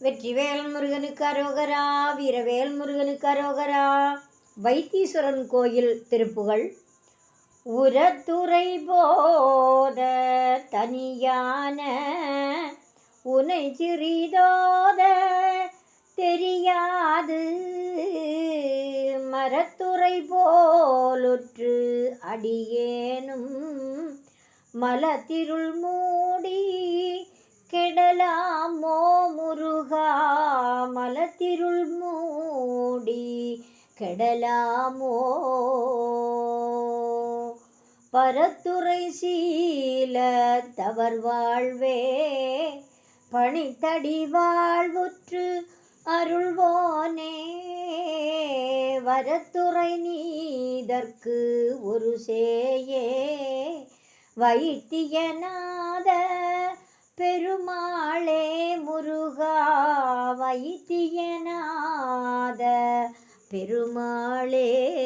வெற்றிவேல் முருகனுக்கு அரோகரா வீரவேல் முருகனுக்கு அரோகரா. வைத்தீஸ்வரன் கோயில் திருப்புகள் உரத்துறை போத தனியான உனை சிறிதோத தெரியாது. மரத்துறை போலுற்று அடியேனும் மலத்திருள் மூடி மூடி கெடலாமோ? பரத்துறை சீல தவர் வாழ்வே பணித்தடி வாழ்வுற்று அருள்வோனே. வரத்துறை நீதற்கு ஒரு சேயே வைத்தியநாத பெருமா வைத்தியநாத பெருமாளே.